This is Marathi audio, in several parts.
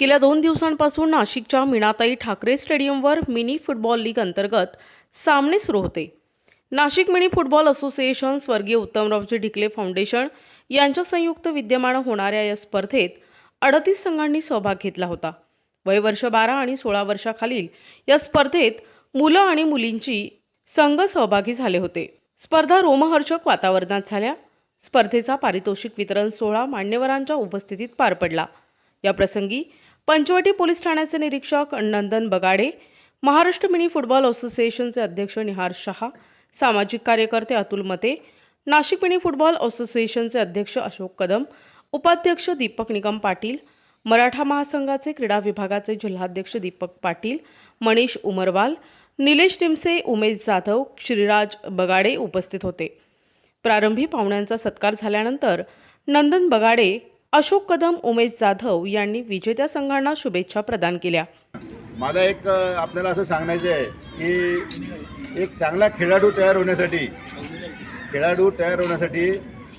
गेल्या दोन दिवसांपासून नाशिकच्या मीनाताई ठाकरे स्टेडियमवर मिनी फुटबॉल लीग अंतर्गत सामने सुरू होते. नाशिक मिनी फुटबॉल असोसिएशन स्वर्गीय उत्तमरावजी ढिकले फाउंडेशन यांच्या संयुक्त विद्यमान होणाऱ्या या स्पर्धेत अडतीस संघांनी सहभाग घेतला होता. वयवर्ष बारा आणि सोळा वर्षाखालील या स्पर्धेत मुलं आणि मुलींची संघ सहभागी झाले होते. स्पर्धा रोमहर्षक वातावरणात झाल्या. स्पर्धेचा पारितोषिक वितरण सोहळा मान्यवरांच्या उपस्थितीत पार पडला. या प्रसंगी पंचवटी पोलीस ठाण्याचे निरीक्षक नंदन बगाडे महाराष्ट्र मिनी फुटबॉल असोसिएशनचे अध्यक्ष निहार शहा सामाजिक कार्यकर्ते अतुल मते नाशिक मिनी फुटबॉल असोसिएशनचे अध्यक्ष अशोक कदम उपाध्यक्ष दीपक निगम पाटील मराठा महासंघाचे क्रीडा विभागाचे जिल्हाध्यक्ष दीपक पाटील मनीष उमरवाल निलेश टिमसे उमेश जाधव श्रीराज बगाडे उपस्थित होते. प्रारंभी पाहुण्यांचा सत्कार झाल्यानंतर नंदन बगाडे अशोक कदम उमेश जाधव यांनी विजेत्या संघांना शुभेच्छा प्रदान केल्या. मला एक आपल्याला असं सांगायचं आहे की एक चांगला खेळाडू तयार होण्यासाठी खेळाडू तयार होण्यासाठी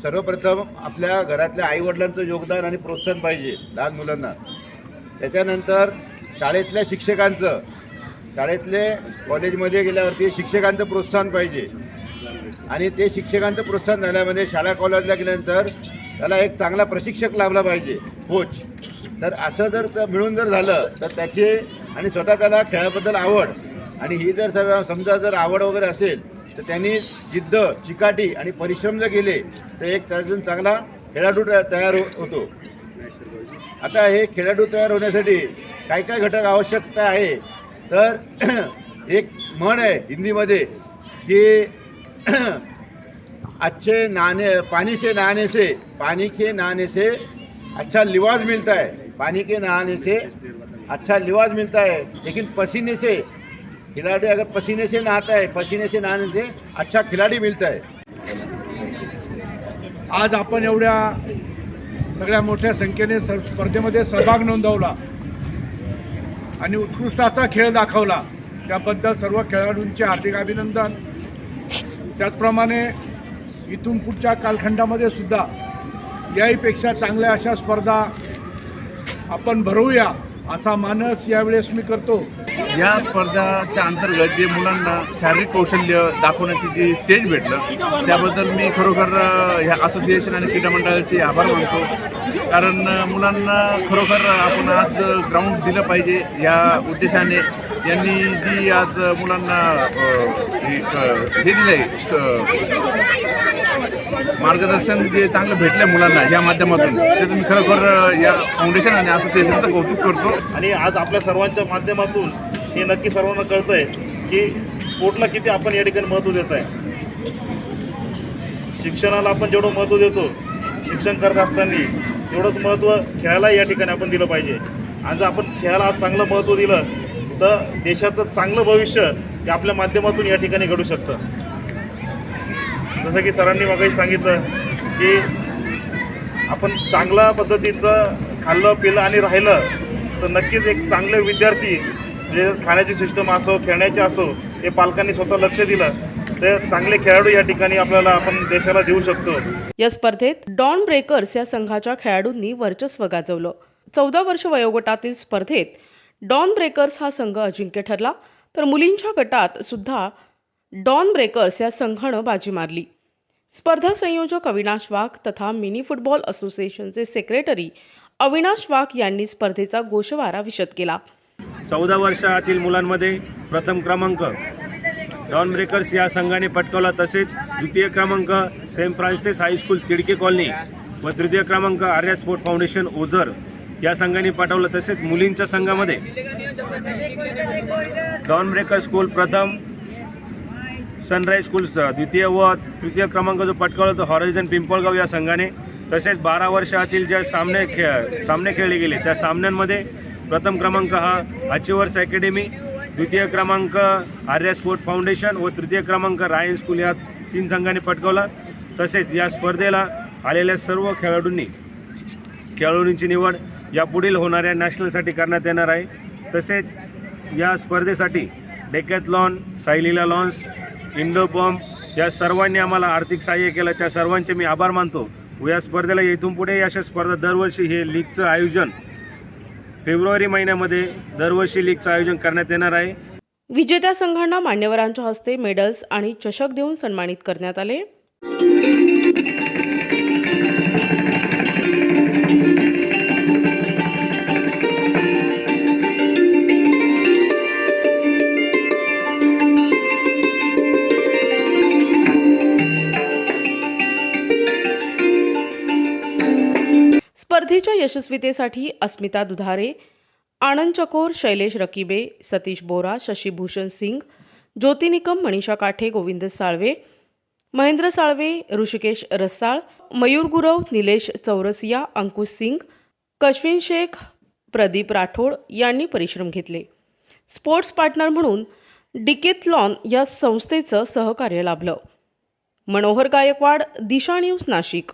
सर्वप्रथम आपल्या घरातल्या आईवडिलांचं योगदान आणि प्रोत्साहन पाहिजे लहान मुलांना. त्याच्यानंतर शाळेतल्या शिक्षकांचं शाळेतले कॉलेजमध्ये गेल्यावरती शिक्षकांचं प्रोत्साहन पाहिजे. आणि ते शिक्षकांचं प्रोत्साहन झाल्यामध्ये शाळा कॉलेजला गेल्यानंतर त्याला एक चांगला प्रशिक्षक लाभला पाहिजे कोच तर असं जर मिळून जर झालं तर त्याचे आणि स्वतः त्याला खेळाबद्दल आवड. आणि ही जर सर्व समजा जर आवड वगैरे असेल तर त्यांनी जिद्द चिकाटी आणि परिश्रम जर केले तर एक त्यातून चांगला खेळाडू तयार होतो. आता हे खेळाडू तयार होण्यासाठी काय काय घटक आवश्यकता आहे? तर एक म्हण आहे हिंदीमध्ये की अच्छे नाने पानी से नहाने से पानी के नहाने से अच्छा लिवाज मिलता है। पानी के नहाने से अच्छा लिवाज मिलता है। लेकिन पसीने से खिलाड़ी अगर पसीने से नहाता है पसीने से नहाने से अच्छा खिलाड़ी मिलता है। आज आपण एवढ्या सगळ्या मोठ्या संख्येने स स्पर्धेमध्ये सहभाग नोंदवला आणि उत्कृष्ट असा खेळ दाखवला. त्याबद्दल सर्व खेळाडूंचे हार्दिक अभिनंदन. त्याचप्रमाणे इथून पुढच्या कालखंडामध्ये सुद्धा याहीपेक्षा चांगल्या अशा स्पर्धा आपण भरवूया असा मानस यावेळेस मी करतो. या स्पर्धाच्या अंतर्गत जे मुलांना शारीरिक कौशल्य दाखवण्याची जी स्टेज भेटलं त्याबद्दल मी खरोखर ह्या असोसिएशन आणि क्रीडा मंडळाचे आभार मानतो. कारण मुलांना खरोखर आपण आज ग्राउंड दिलं पाहिजे या उद्देशाने. यांनी जी आज मुलांना एक, हे दिलं मार्गदर्शन जे चांगलं भेटलं मुलांना या माध्यमातून त्याचं मी खरोखर या फाउंडेशन आणि असोसिएशनचं कौतुक करतो. आणि आज आपल्या सर्वांच्या माध्यमातून हे नक्की सर्वांना कळतंय की स्पोर्टला किती आपण या ठिकाणी महत्त्व देत आहे शिक्षणाला आपण जेवढं महत्त्व देतो शिक्षण करत असताना तेवढंच महत्त्व खेळायला या ठिकाणी आपण दिलं पाहिजे. आणि जर आपण खेळाला आज चांगलं महत्त्व दिलं तर देशाचं चांगलं भविष्य हे आपल्या माध्यमातून या ठिकाणी घडू शकतं. जसं की सरांनी मगाशी सांगितलं की आपण चांगल्या पद्धतीचं खाल्लं पिलं आणि राहिलं तर नक्कीच एक चांगले विद्यार्थी म्हणजे खाण्याची सिस्टम असो खेळण्याची असो हे पालकांनी स्वतः लक्ष दिलं तर चांगले खेळाडू या ठिकाणी आपल्याला आपण देशाला देऊ शकतो. या स्पर्धेत डॉन ब्रेकर्स या संघाच्या खेळाडूंनी वर्चस्व गाजवलं. चौदा वर्ष वयोगटातील स्पर्धेत डॉन ब्रेकर्स हा संघ अजिंक्य ठरला तर मुलींच्या गटात सुद्धा डॉन ब्रेकर्स या संघानं बाजी मारली. स्पर्धा संयोजक अविनाश वाघ तथा मिनी फुटबॉल असोसिएशनचे सेक्रेटरी अविनाश वाघ यांनी स्पर्धेचा गोषवारा विशद केला. चौदा वर्षातील मुलांमध्ये प्रथम क्रमांक. डॉन ब्रेकर्स या संघाने पटकावला तसेच द्वितीय क्रमांक Saint Francis high school Tidke colony व तृतीय क्रमांक आर्या स्पोर्ट फाउंडेशन ओझर या संघाने पाठवलं तसेच मुलींच्या संघामध्ये. डॉन ब्रेकर स्कूल प्रथम सनराईज स्कूल द्वितीय व तृतीय क्रमांक जो पटकावला तो हॉरिझन पिंपळगाव या संघाने तसेच बारा वर्षातील ज्या सामने खेळ सामने खेळले गेले त्या सामन्यांमध्ये प्रथम क्रमांक हा अचिवर्स अकॅडमी द्वितीय क्रमांक आर्या स्पोर्ट फाउंडेशन व तृतीय क्रमांक रायन स्कूल या तीन संघांनी पटकावला. तसेच या स्पर्धेला आलेल्या सर्व खेळाडूंनी खेळाडूंची निवड यापुढील होणाऱ्या नॅशनलसाठी करण्यात येणार आहे. तसेच या स्पर्धेसाठी डेकॅथलॉन सायलीला लॉन्स इंडो बॉम्ब या सर्वांनी आम्हाला आर्थिक सहाय्य केलं. त्या सर्वांचे मी आभार मानतो. या स्पर्धेला इथून पुढे अशा स्पर्धा दरवर्षी हे लीगचं आयोजन फेब्रुवारी महिन्यामध्ये दरवर्षी लीगचं आयोजन करण्यात येणार आहे. विजेत्या संघांना मान्यवरांच्या हस्ते मेडल्स आणि चषक देऊन सन्मानित करण्यात आले. स्पर्धेच्या यशस्वीतेसाठी अस्मिता दुधारे आनंद चकोर शैलेश रकिबे सतीश बोरा शशीभूषण सिंग ज्योतिनिकम मनीषा काठे गोविंद साळवे महेंद्र साळवे ऋषिकेश रसाळ मयूर गुरव निलेश चौरसिया अंकुश सिंग कश्विन शेख प्रदीप राठोड यांनी परिश्रम घेतले. स्पोर्ट्स पार्टनर म्हणून डिकेथलॉन या संस्थेचं सहकार्य लाभलं. मनोहर गायकवाड दिशा न्यूज नाशिक.